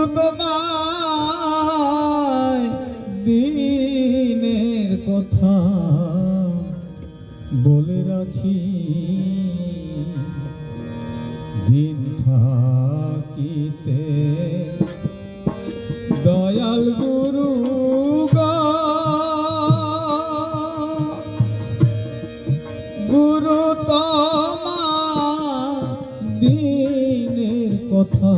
গুরু তোমায় দিনের কথা বলে রাখি। দিন থাকিতে দয়াল গুরু গুরু তোমার দিনের কথা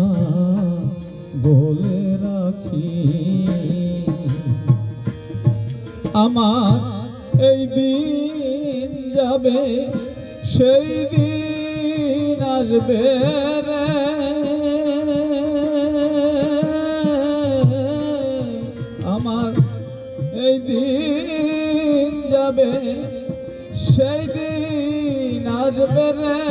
বলে রাখি। আমার এই দিন যাবে, সেই দিন আসবে রে। আমার এই দিন যাবে, সেই দিন আসবে রে।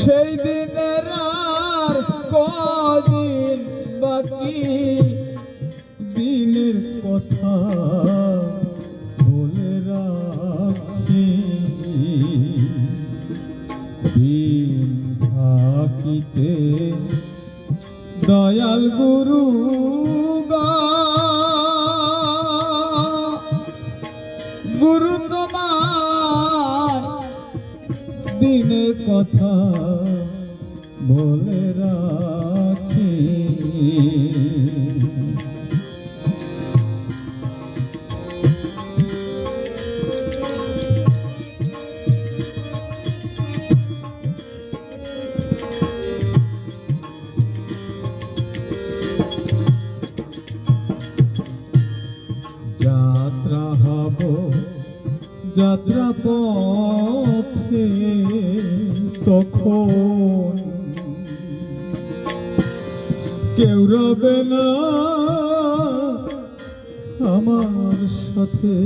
সেই দিনের আর কদিন বাকি। দিনের কথা বলে রাখি। দিন থাকিতে দয়াল গুরু যাত্রা পথে তখন কেউ রবে না আমার সাথে।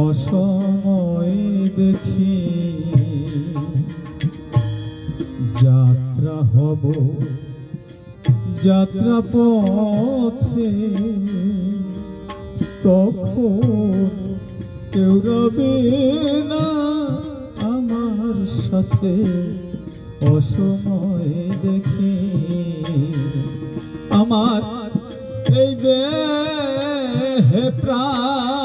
অসময় দেখি যাত্রা হব যাত্রা পথে তখন কেউ রবে না আমার সাথে অসময় দেখে। আমার এই দেহে প্রাণ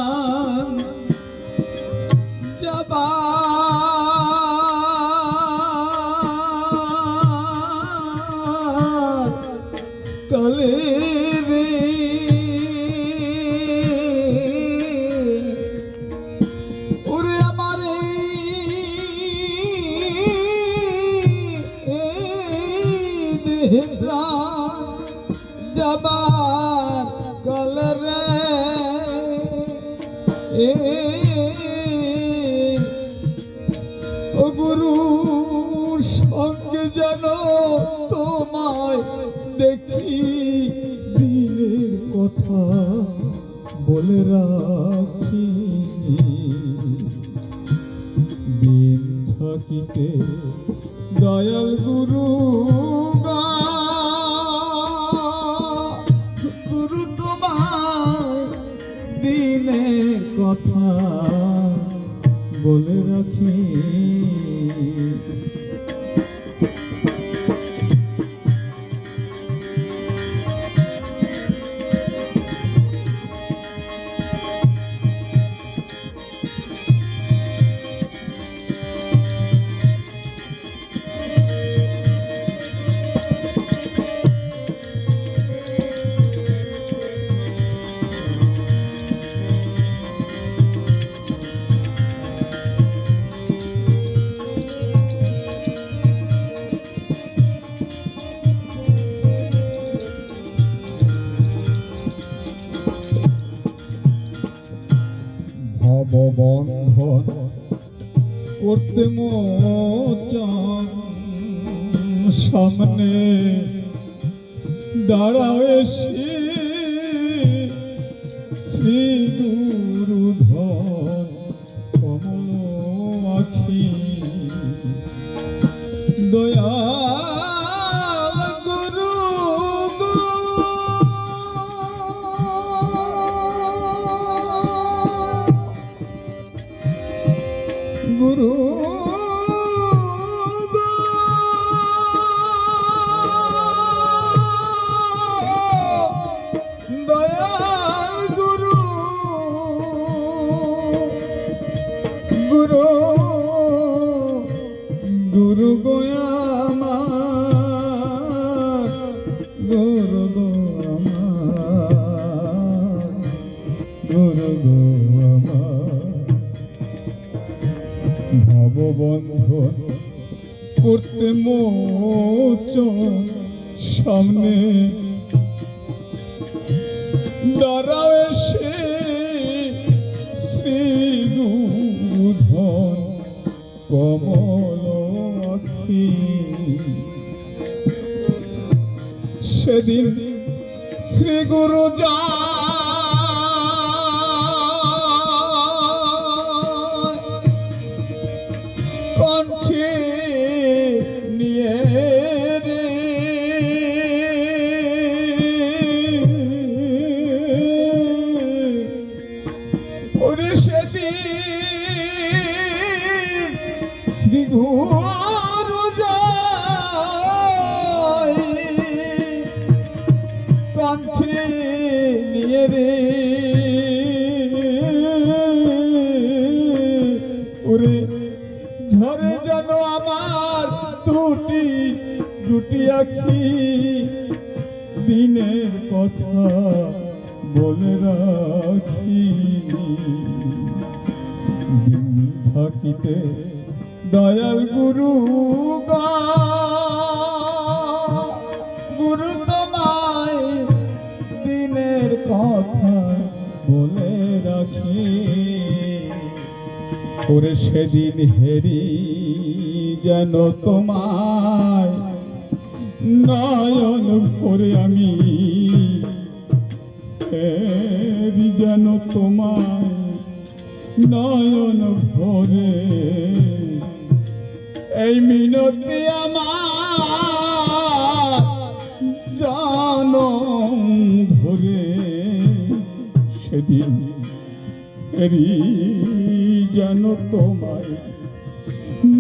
যেন তোমায় দেখি দিনের কথা বলে রাখি। দিন থাকিতে দয়াল গুরু গুরু তোমায় দিনের কথা বলে ভববন্ধন করতে মোচন সামনে দাঁড়াও এসে শ্রী ಗುರು ভববন্ধন করতে মোচন সামনে। দাঁড়াও এসে শ্রী গুরুধন কমল সেদিন শ্রী গুরু যা কণ্ঠে নিয়ে রে ওরে ঝরে যেন আমার দুটি দুটি আখি দিনের কথা বলে রাখি দিন থাকিতে দয়াল গুরু গা ওরে সেদিন হেরি যেন তোমায় নয়ন করে আমি। হেরি যেন তোমায় নয়ন ভরে। এই মিনতি আমার জানম ধরে সেদিন এরি যেন তোমায়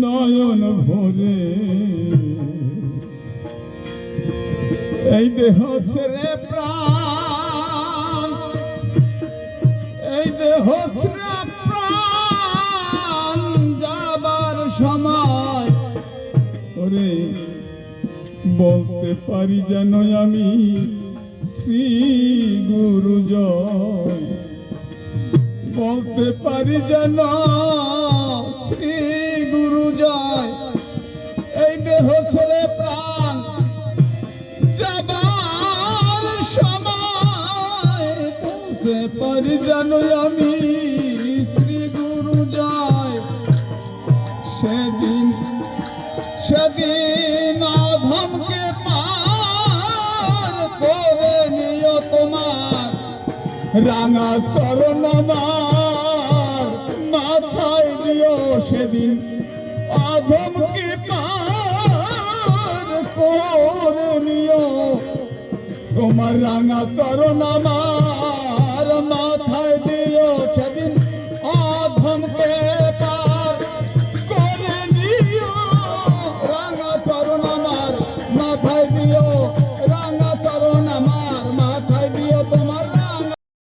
নয়ন ভরে। এই দেহ ছেড়ে প্রাণ, এই দেহ ছেড়ে প্রাণ যাবার সময় ওরে বলতে পারি যেন আমি শ্রী গুরু জয় বলতে পারি যেন শ্রী গুরু জয়। এই দেহ ছেড়ে প্রাণ যাবার সময় বলতে পারি যেন আমি রাঙা চরণ আমার মাথায় দিও সেদিন আধমকে তোমার রাঙা চরণ আমার